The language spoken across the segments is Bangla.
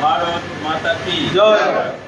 ભારત માતા કી જય.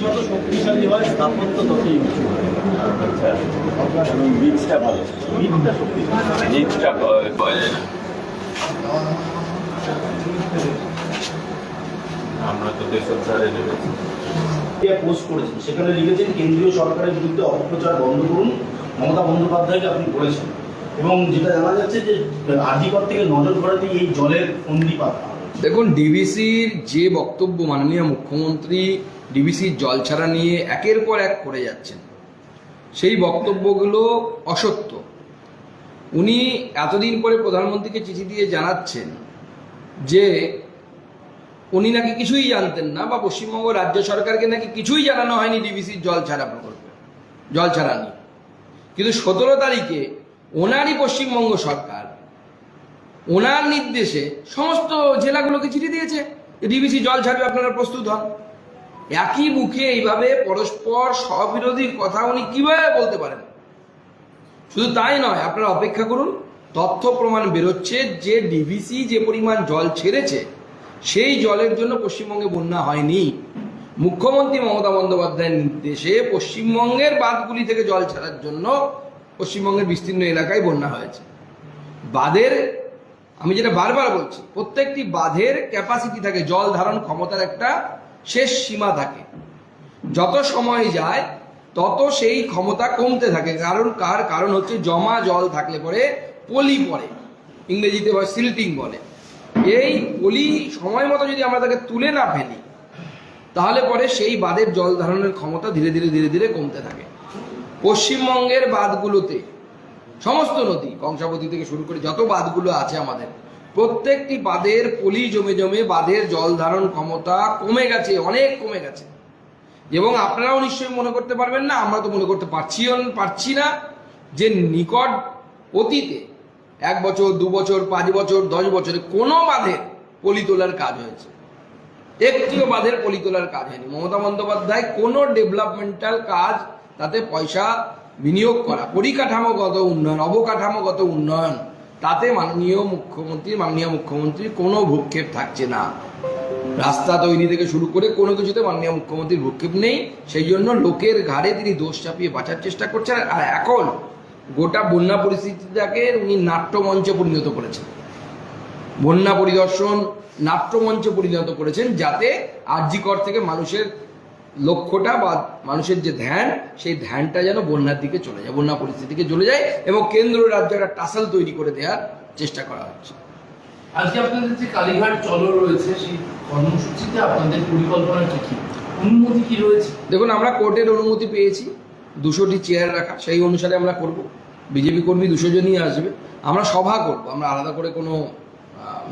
যত শক্তিশালী হয় স্থাপত্য ততই আচ্ছা এবং বীজটা ভালো। বীজটা শক্তিশালী। বীজটা পাওয়া পাওয়া যায় না। আমরা তো দেশের ধারে নেমেছি পোস্ট করেছেন সেখানে লিখেছেন কেন্দ্রীয় সরকারের বিরুদ্ধে অপপ্রচার বন্ধ করুন। মমতা বন্দ্যোপাধ্যায়কে আপনি বলেছেন। এবং যেটা জানা যাচ্ছে যে আদিকর থেকে নজর ঘোরাতে এই জলের ফন্দি পাতা। দেখুন, ডিবিসির যে বক্তব্য মাননীয় মুখ্যমন্ত্রী ডিবিসির জল ছাড়া নিয়ে একের পর এক করে যাচ্ছেন, সেই বক্তব্যগুলো অসত্য। উনি এতদিন পরে প্রধানমন্ত্রীকে চিঠি দিয়ে জানাচ্ছেন যে উনি নাকি কিছুই জানতেন না বা পশ্চিমবঙ্গ রাজ্য সরকারকে নাকি কিছুই জানানো হয়নি ডিবিসির জল ছাড়া প্রকল্পে, জল ছাড়া নিয়ে। কিন্তু সতেরো তারিখে ওনারই পশ্চিমবঙ্গ সরকার ওনার নির্দেশে সমস্ত জেলাগুলোকে চিঠি দিয়েছে ডিবিসি জল ছাড়বে, আপনারা প্রস্তুত হন। একই মুখে এইভাবে পরস্পর স্ববিরোধী কথা উনি কীভাবে বলতে পারেন? শুধু তাই নয়, আপনারা অপেক্ষা করুন, তথ্য প্রমাণ বেরোচ্ছে যে ডিভিসি যে পরিমাণ জল ছেড়েছে, সেই জলের জন্য পশ্চিমবঙ্গে বন্যা হয়নি। মুখ্যমন্ত্রী মমতা বন্দ্যোপাধ্যায়ের নির্দেশে পশ্চিমবঙ্গের বাঁধগুলি থেকে জল ছাড়ার জন্য পশ্চিমবঙ্গের বিস্তীর্ণ এলাকায় বন্যা হয়েছে। বাঁধের আমি যেটা বারবার বলছি, প্রত্যেকটি বাঁধের ক্যাপাসিটি থাকে, জল ধারণ ক্ষমতার একটা শেষ সীমা থাকে। যত সময় যায়, তত সেই ক্ষমতা কমতে থাকে। কারণ কার? কারণ হচ্ছে জমা জল থাকলে পরে পলি পড়ে। ইংরেজিতে বা সিল্টিং বলে। এই পলি সময় মতো যদি আমরা তাকে তুলে না ফেলি, তাহলে পরে সেই বাঁধের জল ধারণের ক্ষমতা ধীরে ধীরে ধীরে ধীরে কমতে থাকে। পশ্চিমবঙ্গের বাঁধগুলোতে সমস্ত নদী, কংসাবতী থেকে শুরু করে যত বাঁধগুলো আছে আমাদের, প্রত্যেকটি বাঁধের পলি জমে জমে বাঁধের জল ধারণ ক্ষমতা কমে গেছে, অনেক কমে গেছে। এবং আপনারাও নিশ্চয়ই মনে করতে পারবেন না, আমরা তো মনে করতে পারছি পারছি না যে নিকট অতীতে এক বছর, দু বছর, পাঁচ বছর, দশ বছরে কোনো বাঁধের পলি তোলার কাজ হয়েছে। একটিও বাঁধের পলি তোলার কাজ হয়নি। মমতা বন্দ্যোপাধ্যায় কোনো ডেভেলপমেন্টাল কাজ, তাতে পয়সা বিনিয়োগ করা। পরিকাঠামোগত উন্নয়ন, অবকাঠামোগত উন্নয়ন। তাতে মাননীয় মুখ্যমন্ত্রী, মাননীয় মুখ্যমন্ত্রীর কোনো ভূক্ষেপ থাকছে না। রাস্তা তৈরি থেকে শুরু করে কোনো কিছুতে মাননীয় মুখ্যমন্ত্রীর ভূক্ষেপ নেই। সেই জন্য লোকের ঘাড়ে তিনি দোষ চাপিয়ে বাঁচার চেষ্টা করছেন। আর এখন গোটা বন্যা পরিস্থিতিটাকে উনি নাট্যমঞ্চে পরিণত করেছেন। বন্যা পরিদর্শন নাট্যমঞ্চে পরিণত করেছেন যাতে আর্যিকর থেকে মানুষের লক্ষ্যটা বা মানুষের যে ধ্যান সেই ধ্যানটা যেন বন্যার দিকে চলে যায় বন্যা পরিস্থিতিকে চলে যায় এবং কেন্দ্র রাজ্য একটা টাসাল তৈরি করে দেওয়ার চেষ্টা করা হচ্ছে। আজকে আপনাদের যে কালীঘাট চলো রয়েছে সেই কর্মসূচিতে আপনাদের পরিকল্পনা কি কি? অনুমতি কি রয়েছে? দেখুন আমরা কোর্টের অনুমতি পেয়েছি দুশোটি চেয়ার রাখা সেই অনুসারে আমরা করব। বিজেপি কর্মী দুশো জনই আসবে। আমরা সভা করব আমরা আলাদা করে কোনো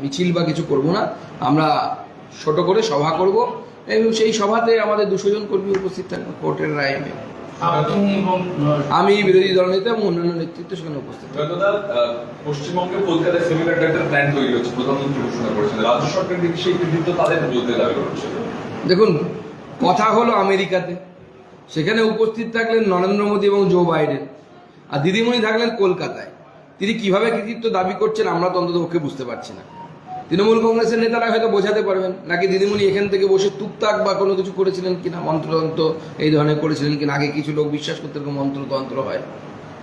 মিছিল বা কিছু করব না। আমরা ছোট করে সভা করব। এবং সেই সভাতে আমাদের দুশো জন কর্মী উপস্থিত থাকবে কোর্টের রায়। আমি বিরোধী দলনেতা এবং অন্যান্য নেতৃত্ব সেখানে উপস্থিত। পশ্চিমবঙ্গে কলকাতায় সেমিনার একটা প্ল্যান তৈরি হচ্ছে প্রধানমন্ত্রী ঘোষণা করেছেন। রাজ্য সরকার দেখি সেই কৃতিত্ব তাদের বলতে দাবি করছে? দেখুন কথা হলো আমেরিকাতে। সেখানে উপস্থিত থাকলেন নরেন্দ্র মোদী এবং জো বাইডেন। আর দিদিমণি থাকলেন কলকাতায়। তিনি কীভাবে কৃতিত্ব দাবি করছেন আমরা তো অন্তত পক্ষে বুঝতে পারছি না। তৃণমূল কংগ্রেসের নেতারা হয়তো বোঝাতে পারবেন, নাকি দিদিমণি এখান থেকে বসে টুকটাক বা কোনো কিছু করেছিলেন কিনা, মন্ত্রতন্ত্র এই ধরনের করেছিলেন কিনা, আগে কিছু লোক বিশ্বাস করতে এরকম মন্ত্রতন্ত্র হয়।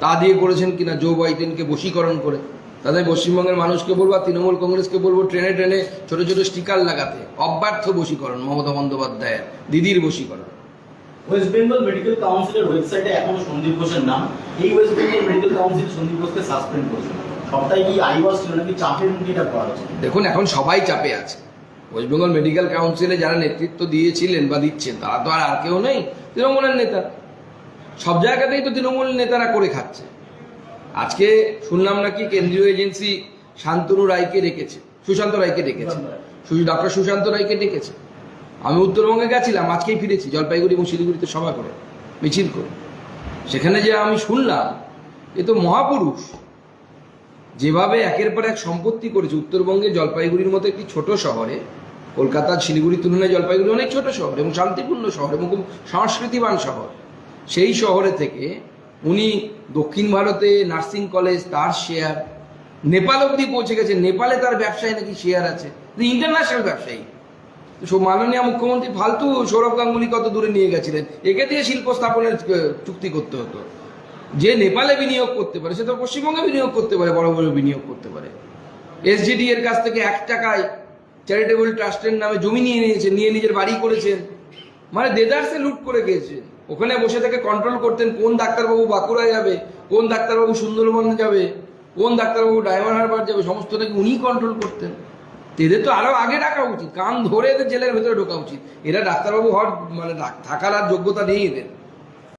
তা দিয়ে করেছেন কিনা, জো বাইডেনকে বশীকরণ করে। তাদের পশ্চিমবঙ্গের মানুষকে বলব আর তৃণমূল কংগ্রেসকে বলব, ট্রেনে ট্রেনে ছোট ছোট স্টিকার লাগাতে, অব্যর্থ বশীকরণ, মমতা বন্দ্যোপাধ্যায়ের দিদির বশীকরণ। ওয়েস্ট বেঙ্গল মেডিকেল কাউন্সিলের ওয়েবসাইটে এখনও সন্দীপ ঘোষের নাম। এই West Bengal medical council Sandeep ঘোষকে সাসপেন্ড করেছে। কি আইওয়াস ছিল নাকি চাপের দেখুন, এখন সবাই চাপে আছে। ওয়েস্ট বেঙ্গল মেডিকেল কাউন্সিলে যারা নেতৃত্ব দিয়েছিলেন বা দিচ্ছেন, তারা তো আর আর কেউ নেই, তৃণমূলের নেতা। সব জায়গাতেই তো তৃণমূল নেতারা করে খাচ্ছে। আজকে শুনলাম নাকি কেন্দ্রীয় এজেন্সি শান্তনু রায়কে রেখেছে সুশান্ত রায়কে ডেকেছে। ডক্টর সুশান্ত রায়কে ডেকেছে। আমি উত্তরবঙ্গে গেছিলাম, আজকেই ফিরেছি, জলপাইগুড়ি এবং শিলিগুড়িতে সভা করে, মিছিল করে। সেখানে যে আমি শুনলাম, এ তো মহাপুরুষ। যেভাবে একের পর এক সম্পত্তি করেছে উত্তরবঙ্গে জলপাইগুড়ির মতো একটি ছোট শহরে কলকাতা শিলিগুড়ির তুলনায় জলপাইগুড়ি অনেক ছোট শহর এবং শান্তিপূর্ণ শহর এবং খুব সংস্কৃতিবান শহর, সেই শহরে থেকে উনি দক্ষিণ ভারতে নার্সিং কলেজ, তার শেয়ার নেপাল অবধি পৌঁছে গেছে। নেপালে তার ব্যবসায় নাকি শেয়ার আছে। ইন্টারন্যাশনাল ব্যবসায়ী। মাননীয় মুখ্যমন্ত্রী ফালতু সৌরভ গাঙ্গুলি কত দূরে নিয়ে গেছিলেন? একে দিয়ে শিল্প স্থাপনের চুক্তি করতে হতো। যে নেপালে বিনিয়োগ করতে পারে, সে তো পশ্চিমবঙ্গে বিনিয়োগ করতে পারে, বড় বড় বিনিয়োগ করতে পারে। এসজিডি এর কাছ থেকে এক টাকায় চ্যারিটেবল ট্রাস্টের নামে জমি নিয়ে নিয়েছেন নিয়ে নিজের বাড়ি করেছেন। মানে দেদারসে লুট করে গিয়েছেন ওখানে বসে থেকে কন্ট্রোল করতেন কোন ডাক্তারবাবু বাঁকুড়ায় যাবে, কোন ডাক্তারবাবু সুন্দরবন যাবে, কোন ডাক্তারবাবু ডায়মন্ড হারবার যাবে, সমস্ত নাকি উনিই কন্ট্রোল করতেন। এদের তো আরও আগে ডাকা উচিত, কান ধরে এদের জেলের ভেতরে ঢোকা উচিত। এরা ডাক্তারবাবু হওয়ার মানে থাকার আর যোগ্যতা নেই এদের।